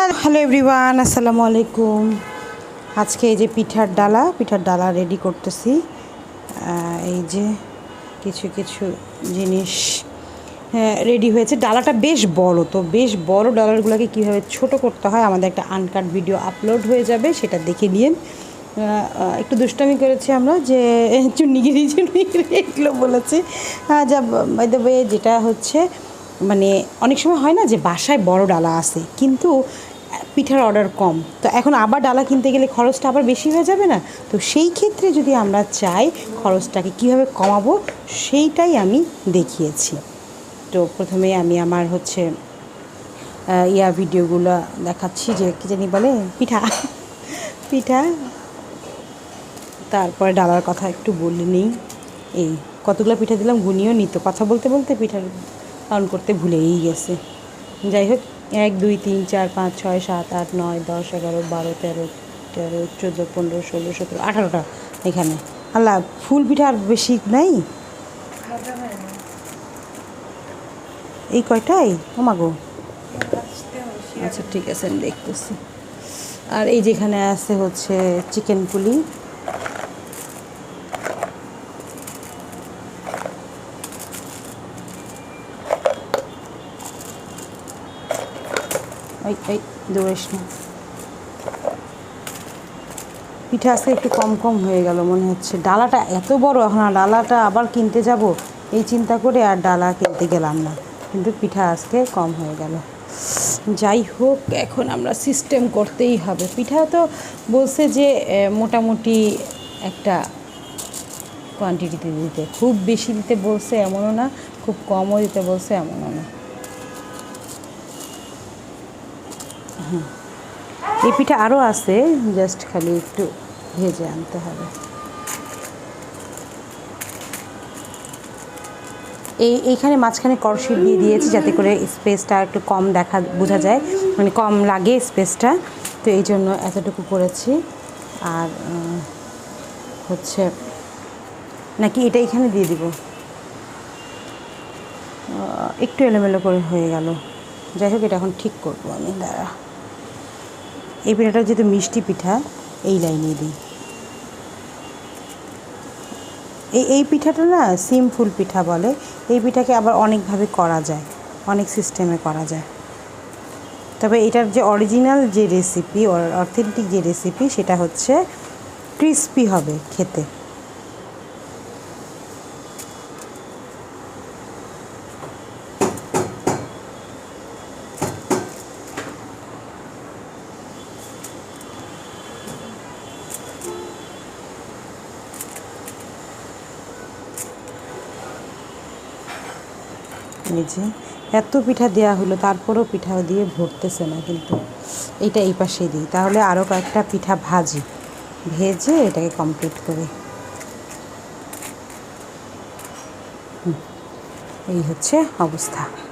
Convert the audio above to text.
Hello everyone, আসসালামু আলাইকুম। আজকে এই যে পিঠার ডালা পিঠার ডালা রেডি করতেছি। এই যে কিছু কিছু জিনিস রেডি হয়েছে। ডালাটা বেশ বড়, তো বেশ বড় ডালারগুলোকে কীভাবে ছোট করতে হয়, আমাদের একটা আনকাট ভিডিও আপলোড হয়ে যাবে, সেটা দেখে নিন একটু দুষ্টামি করেছি আমরা যে চুন্নিগিরি চুন্নিগিরি এগুলো বলেছি। যা বাই দ্য ওয়ে যেটা হচ্ছে মানে অনেক সময় হয় না যে বাসায় বড় ডালা আছে, কিন্তু পিঠার অর্ডার কম। তো এখন আবার ডালা কিনতে গেলে খরচটা আবার বেশি হয়ে যাবে না? তো সেই ক্ষেত্রে যদি আমরা চাই খরচটাকে কীভাবে কমাবো, সেইটাই আমি দেখিয়েছি। তো প্রথমে আমি আমার হচ্ছে ইয়া ভিডিওগুলো দেখাচ্ছি যে কী জানি বলে? পিঠা। পিঠা। তারপরে ডালার কথা একটু বলে নিই। এই কতগুলো পিঠা দিলাম, গুনিও নিত। কথা বলতে বলতে পিঠার কাউন্ট করতে ভুলেই গেছে। যাই হোক এক, দুই, তিন, চার, পাঁচ, ছয়, সাত, আট, নয়, দশ, এগারো, বারো, তেরো তেরো, চোদ্দ, পনেরো, ষোলো, সতেরো, আঠারোটা এখানে। আল্লাহ, ফুল পিঠা আর বেশি নাই? এই কয়টাই? ওমাগো। আচ্ছা ঠিক আছে, আমি দেখতেছি। আর এই যেখানে আছে হচ্ছে চিকেন পুলি। ওই এই, দৌড়িস না। পিঠা আজকে একটু কম কম হয়ে গেল মনে হচ্ছে। ডালাটা এত বড়, এখন ডালাটা আবার কিনতে যাব? এই চিন্তা করে আর ডালা কিনতে গেলাম না। কিন্তু পিঠা আজকে কম হয়ে গেল। যাই হোক, এখন আমরা সিস্টেম করতেই হবে। পিঠা তো বলছে যে মোটামুটি একটা কোয়ান্টিটিতে দিতে। খুব বেশি দিতে বলছে এমনও না, খুব কমও দিতে বলছে এমনও না। এই পিঠা আরও আছে, জাস্ট খালি একটু ভেজে আনতে হবে। এই, এইখানে মাঝখানে করশিট দিয়ে দিয়েছি যাতে করে স্পেসটা একটু কম দেখা, বোঝা যায়। মানে কম লাগে স্পেসটা। তো এই জন্য এতটুকু করেছি। আর হচ্ছে, নাকি এটা এখানে দিয়ে দিব? একটু এলোমেলো করে হয়ে গেল। যাই হোক, এটা এখন ঠিক করব আমি, দাঁড়া। এই পিঠাটা যেহেতু মিষ্টি পিঠা, এই লাইনে দিই। এই এই পিঠাটা না সিমফুল পিঠা বলে, এই পিঠাকে আবার অনেকভাবে করা যায়, অনেক সিস্টেমে করা যায়। তবে এটার যে অরিজিনাল যে রেসিপি অথেন্টিক যে রেসিপি সেটা হচ্ছে ক্রিস্পি হবে খেতে। যে এত পিঠা দেওয়া হলো, তারপরও পিঠা দিয়ে ভরতেছে না কিন্তু। এটা এই পাশে দিই। তাহলে আরও কয়েকটা পিঠা ভাজি। ভেজে এটাকে কমপ্লিট করে। এই হচ্ছে অবস্থা।